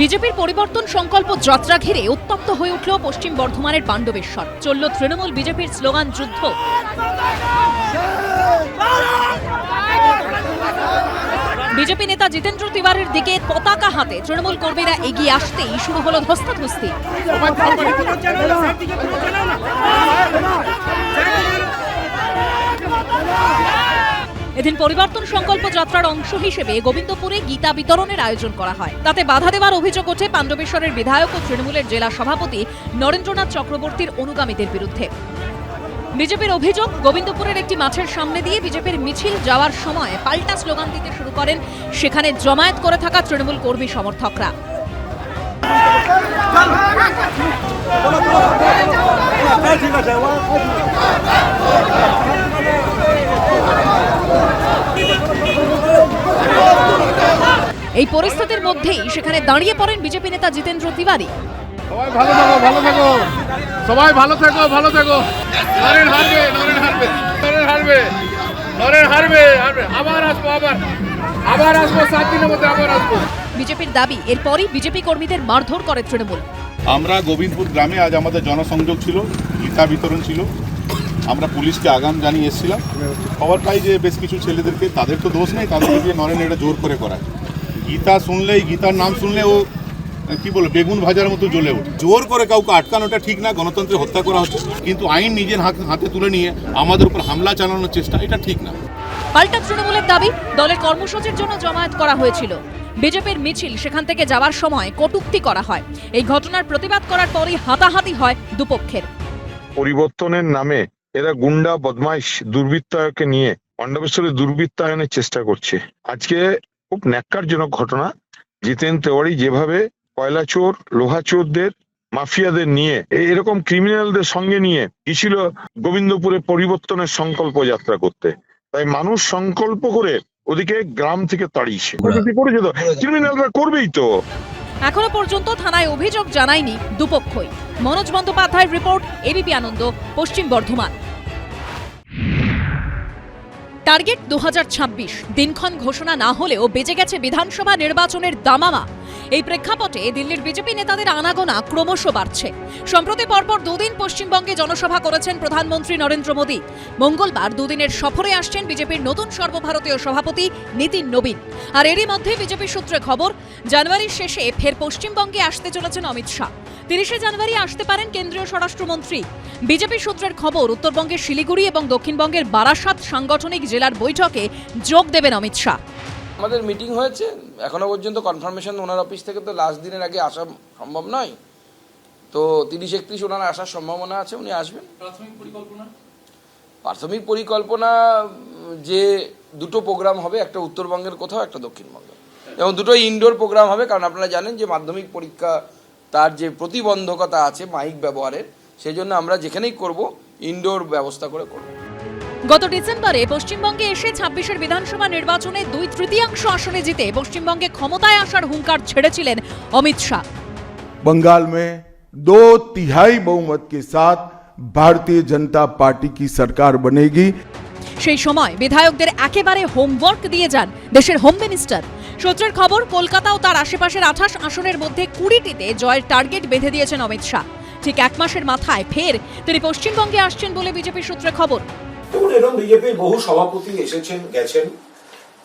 বিজেপির পরিবর্তন সংকল্প যাত্রা ঘিরে উত্তপ্ত হয়ে উঠল পশ্চিম বর্ধমানের পাণ্ডবেশ্বর। চলল তৃণমূল বিজেপির স্লোগান যুদ্ধ। বিজেপি নেতা জিতেন্দ্র তিওয়ারির দিকে পতাকা হাতে। তৃণমূল কর্মীরা এগিয়ে আসতেই শুরু হলো ধস্তাধস্তি। এদিন পরিবর্তন সংকল্প যাত্রার অংশ হিসেবে গোবিন্দপুরে গীতা বিতরণের আয়োজন করা হয়। তাতে বাধা দেওয়ার অভিযোগ ওঠে পাণ্ডবেশ্বরের বিধায়ক ও তৃণমূলের জেলা সভাপতি নরেন্দ্রনাথ চক্রবর্তীর অনুগামীদের বিরুদ্ধে। বিজেপির অভিযোগ, গোবিন্দপুরের একটি মাঠের সামনে দিয়ে বিজেপির মিছিল যাওয়ার সময় পাল্টা স্লোগান দিতে শুরু করেন। সেখানে জমায়েত করে থাকা তৃণমূল কর্মী সমর্থকরা। এই পরিস্থিতির মধ্যেই সেখানে দাঁড়িয়ে পড়েন বিজেপি নেতা জিতেন্দ্র তিওয়ারি। সবাই ভালো থাকো ভালো থাকো। সবাই ভালো থেকো ভালো থেকো। নরেন হারবে নরেন হারবে নরেন হারবে নরেন হারবে হারবে। আবার আসব আবার। আবার আসব সাত দিনের মধ্যে আবার আসব। বিজেপির দাবি এরপরই বিজেপি কর্মীদের মারধর করে তৃণমূল। আমরা গোবিন্দপুর গ্রামে আজ আমাদের জনসংযোগ ছিল গীতা বিতরণ ছিল। আমরা পুলিশকে আগাম জানিয়ে এসেছিলাম। খবর পাই যে বেশ কিছু ছেলেদেরকে তাদের তো দোষ নেই তাদেরকে দিয়ে নরেন এটা জোর করে করায়। গীতা শুনলেই গীতার নাম শুনলে ও কি বলে বেগুন ভাজার মতো জ্বলে ওঠে। জোর করে কাউকে আটকানোটা ঠিক না গণতন্ত্রে হত্যা করা হচ্ছে। কিন্তু আইন নিজের হাতে তুলে নিয়ে আমাদের উপর হামলা চালানোর চেষ্টা এটা ঠিক না। পাল্টা তৃণমূলের দাবি দলের কর্মসূচির জন্য জমায়েত করা হয়েছিল। বিজেপির মিছিল সেখান থেকে যাওয়ার সময় কটূক্তি করা হয়। এই ঘটনার প্রতিবাদ করার পরই হাতাহাতি হয় দুপক্ষের। পরিবর্তনের নামে এরা গুন্ডা বদমাইশ দুর্বৃত্তায়কে নিয়ে পাণ্ডবেশ্বরের দুর্বৃত্তায়নের চেষ্টা করছে। আজকে খুব ন্যাক্কারজনক ঘটনা। জিতেন তেওয়ারি যেভাবে কয়লা চোর লোহা চোরদের মাফিয়াদের নিয়ে এরকম ক্রিমিনালদের সঙ্গে নিয়ে গেছিল গোবিন্দপুরে পরিবর্তনের সংকল্প যাত্রা করতে। তাই মানুষ সংকল্প করে ওদিকে গ্রাম থেকে তাড়িয়েছে। তো? ক্রিমিনালরা করবেই তো। এখনও পর্যন্ত থানায় অভিযোগ জানায়নি দুপক্ষই। মনোজ বন্দ্যোপাধ্যায়ের রিপোর্ট এবিপি আনন্দ পশ্চিম বর্ধমান। টার্গেট দু দিনক্ষণ ঘোষণা না হলেও বেজে গেছে বিধানসভা নির্বাচনের দামামা। এই প্রেক্ষাপটে দিল্লির বিজেপি নেতাদের আনাগোনা ক্রমশ বাড়ছে। সম্প্রতি পরপর দুদিন পশ্চিমবঙ্গে জনসভা করেছেন প্রধানমন্ত্রী নরেন্দ্র মোদী। মঙ্গলবার দুদিনের সফরে আসছেন বিজেপির নতুন সর্বভারতীয় সভাপতি নীতিন নবীন। আর এরই মধ্যে বিজেপি সূত্রে খবর, জানুয়ারির শেষে ফের পশ্চিমবঙ্গে আসতে চলেছেন অমিত শাহ। তিরিশে জানুয়ারি আসতে পারেন কেন্দ্রীয় স্বরাষ্ট্রমন্ত্রী। বিজেপি সূত্রের খবর, উত্তরবঙ্গের শিলিগুড়ি এবং দক্ষিণবঙ্গের বারাসাত সাংগঠনিক জেলার বৈঠকে যোগ দেবেন অমিত শাহ। আমাদের মিটিং হয়েছে। এখনও পর্যন্ত কনফার্মেশন ওনার অফিস থেকে তো লাস্ট দিনের আগে আসা সম্ভব নয়। তো তিরিশ একত্রিশ ওনার আসার সম্ভাবনা আছে উনি আসবেন। প্রাথমিক পরিকল্পনা? প্রাথমিক পরিকল্পনা যে দুটো প্রোগ্রাম হবে একটা উত্তরবঙ্গের কোথাও একটা দক্ষিণবঙ্গে এবং দুটো ইনডোর প্রোগ্রাম হবে কারণ আপনারা জানেন যে মাধ্যমিক পরীক্ষা তার যে প্রতিবন্ধকতা আছে মাইক ব্যবহারের সেই জন্য আমরা যেখানেই করব ইনডোর ব্যবস্থা করে করব। গত ডিসেম্বরে পশ্চিমবঙ্গে এসে ছাব্বিশের বিধানসভা নির্বাচনে দুই তৃতীয়াংশ আসনে জিতে পশ্চিমবঙ্গে ক্ষমতায় আসার হুঙ্কার ছেড়েছিলেন অমিত শাহ बंगाल में दो तिहाई बहुमत के साथ भारतीय जनता पार्टी की सरकार बनेगी সেই সময় বিধায়কদের একেবারে হোমওয়ার্ক দিয়ে যান দেশের হোম মিনিস্টার সূত্রের খবর কলকাতা ও তার আশেপাশের আঠাশ আসনের মধ্যে কুড়িটিতে জয়ের টার্গেট বেঁধে দিয়েছেন অমিত শাহ ঠিক এক মাসের মাথায় ফের তিনি পশ্চিমবঙ্গে আসছেন বলে বিজেপি সূত্রে খবর দেখুন এরকম বিজেপির বহু সভাপতি এসেছেন, গেছেন।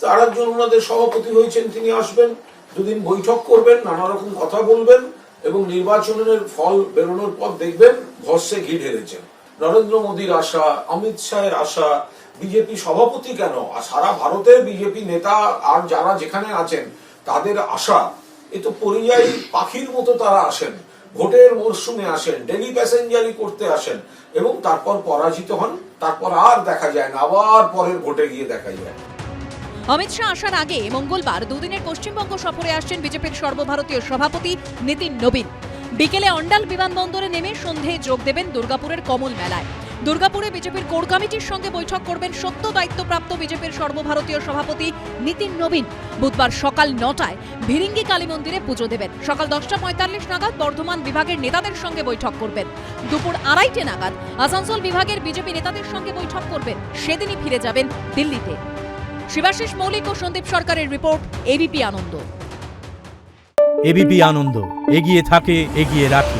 তার একজন ওনাদের সভাপতি হয়েছেন, তিনি আসবেন, দুদিন বৈঠক করবেন নানা রকম কথা বলবেন এবং নির্বাচনের ফল বেরোনোর পর দেখবেন ভস্যে ঘি ঢেলেছেন। নরেন্দ্র মোদীর আশা, অমিত শাহের আশা, বিজেপি সভাপতি কেন? আর সারা ভারতের বিজেপি নেতা আর যারা যেখানে আছেন, তাদের আশা, এ তো পরিযায়ী পাখির মতো তারা আসেন। ভোটের মরশুমে আসেন ডেলি প্যাসেঞ্জারি করতে আসেন এবং তারপর পরাজিত হন, তারপর আর দেখা যায় না, আবার পরের ভোটে গিয়ে দেখা যায়। অমিত শাহ আসার আগে মঙ্গলবার দুদিনের পশ্চিমবঙ্গ সফরে আসছেন বিজেপির সর্বভারতীয় সভাপতি নীতিন নবীন। বিকেলে অন্ডাল বিমানবন্দরে নেমে সন্ধে যোগ দেবেন দুর্গাপুরের কমল মেলায়। দুর্গাপুরে বিজেপির কোর কমিটির সঙ্গে বৈঠক করবেন সত্য দায়িত্বপ্রাপ্ত বিজেপির সর্বভারতীয় সভাপতি নীতিন নবীন। বুধবার সকাল নটায় ভিরিঙ্গি কালী মন্দিরে পুজো দেবেন। সকাল দশটা পঁয়তাল্লিশ নাগাদ বর্ধমান বিভাগের নেতাদের সঙ্গে বৈঠক করবেন। দুপুর আড়াইটে নাগাদ আসানসোল বিভাগের বিজেপি নেতাদের সঙ্গে বৈঠক করবেন। সেদিনই ফিরে যাবেন দিল্লিতে। শিবাশিস মৌলিক ও সন্দীপ সরকারের report ABP Ananda. ABP Ananda, এগিয়ে থাকে, এগিয়ে রাখে।